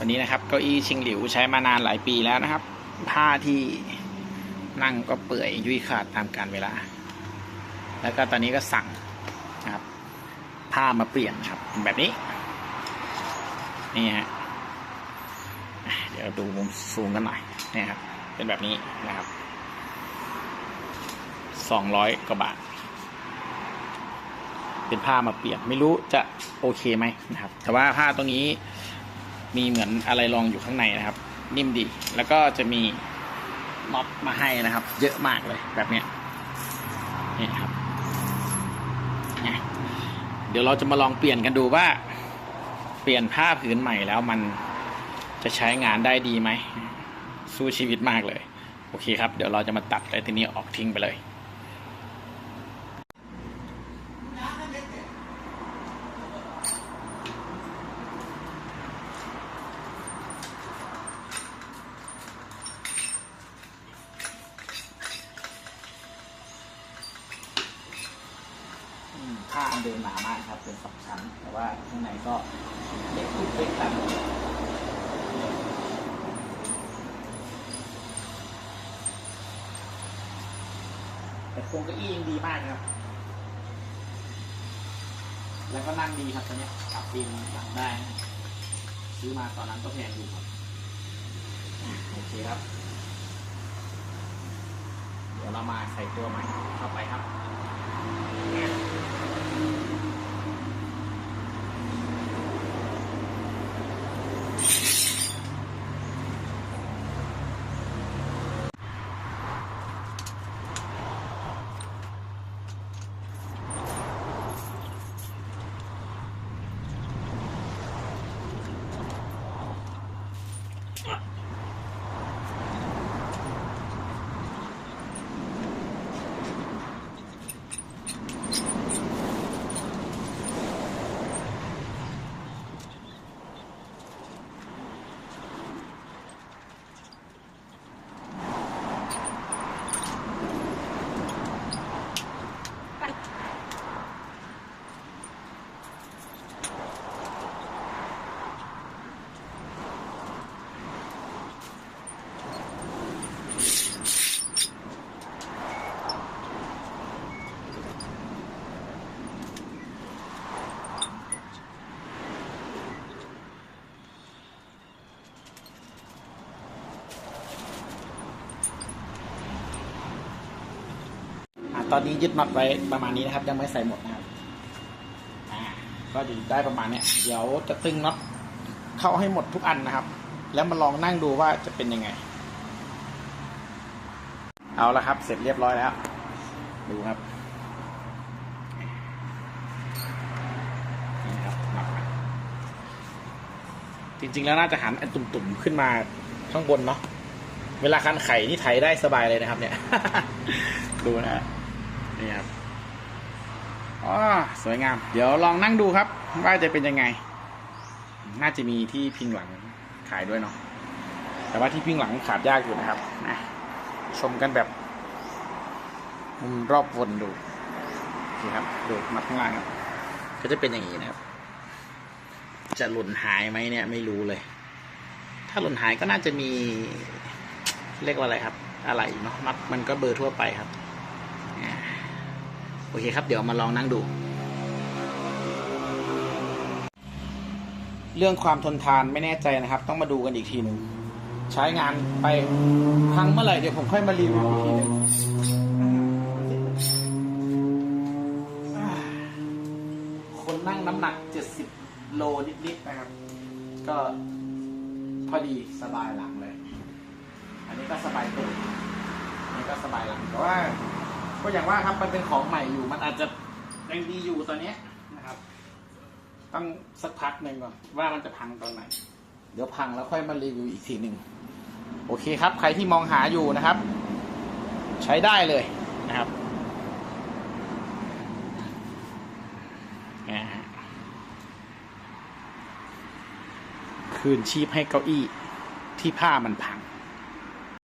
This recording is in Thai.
วันนี้นะครับเก้าอี้ชิงหลิวใช้มานานหลายปีแล้วนะครับ ผ้าที่นั่งก็เปื่อยยุ่ยขาดตามกาลเวลา แล้วก็ตอนนี้ก็สั่งนะครับ ผ้ามาเปลี่ยนครับ แบบนี้ นี่ฮะเดี๋ยวดูมุมสูงกันหน่อยนี่ครับ เป็นแบบนี้นะครับสองร้อยกว่าบาท เป็นผ้ามาเปลี่ยนไม่รู้จะโอเคไหมนะครับ แต่ว่าผ้าตรงนี้ มีเหมือนอะไรรองอยู่ข้างในนะครับ นิ่มดี แล้วก็จะมีน็อตมาให้นะครับ เยอะมากเลยแบบเนี้ยนี่ครับเนี่เดี๋ยวเราจะมาลองเปลี่ยนกันดูว่า เปลี่ยนผ้าผืนใหม่แล้วมันจะใช้งานได้ดีไหม สู้ชีวิตมากเลย โอเคครับ เดี๋ยวเราจะมาตัดไอ้ทีนี้ออกทิ้งไปเลย ผ้าอันเดิมหนามากครับ เป็นสองชั้น แต่ว่าข้างในก็เล็กทุกเล็กกันแต่โครงเก้าอี้ยังดีมากครับ แล้วก็นั่งดีครับตัวนี้ยปรับปีนหลังได้ ซื้อมาตอนนั้นก็แพงอยู่ครับ โอเคครับ เดี๋ยวเรามาใส่ตัวใหม่เข้าไป ตอนนี้ยึดน็อตไว้ประมาณนี้นะครับ ยังไม่ใส่หมดนะครับก็ดีได้ประมาณนี้เดี๋ยวจะตึงน็อตเข้าให้หมดทุกอันนะครับ แล้วมาลองนั่งดูว่าจะเป็นยังไง เอาละครับ เสร็จเรียบร้อยแล้ว ดูครับนี่ครับน็อตมาจริงๆแล้วน่าจะหันไอ้ตุ่มๆขึ้นมาข้างบนเนาะเวลาคันไข่นี่ไถได้สบายเลยนะครับ เนี่ย ดูนะ นี่ครับอ๋อสวยงาม เดี๋ยวลองนั่งดูครับ ว่าจะเป็นยังไง น่าจะมีที่พิงหลังขายด้วยเนาะแต่ว่าที่พิงหลังขาดยากอยู่นะครับนะชมกันแบบมุมรอบวนดูนี่ครับดูมาข้างล่างครับก็จะเป็นอย่างนี้นะครับ จะหล่นหายไหมเนี่ยไม่รู้เลย ถ้าหล่นหายก็น่าจะมีเรียกว่าอะไรครับ อะไรเนาะมัดมันก็เบอร์ทั่วไปครับ โอเคครับ เดี๋ยวมาลองนั่งดู เรื่องความทนทานไม่แน่ใจนะครับ ต้องมาดูกันอีกทีหนึ่งใช้งานไปพังเมื่อไหร่เดี๋ยวผมค่อยมารีวิวอีกทีหนึ่งคนนั่งน้ำหนัก70โลนิดๆนะครับ ก็พอดีสบายหลังเลย อันนี้ก็สบายตัวอันนี้ก็สบายหลังแต่ว่า ก็อย่างว่าครับมันเป็นของใหม่อยู่ มันอาจจะยังดีอยู่ตอนนี้นะครับ ต้องสักพักหนึ่งก่อนว่ามันจะพังตอนไหน เดี๋ยวพังแล้วค่อยมารีวิวอีกทีหนึ่งโอเคครับ ใครที่มองหาอยู่นะครับ ใช้ได้เลยนะครับคืนชีพให้เก้าอี้ที่ผ้ามันพัง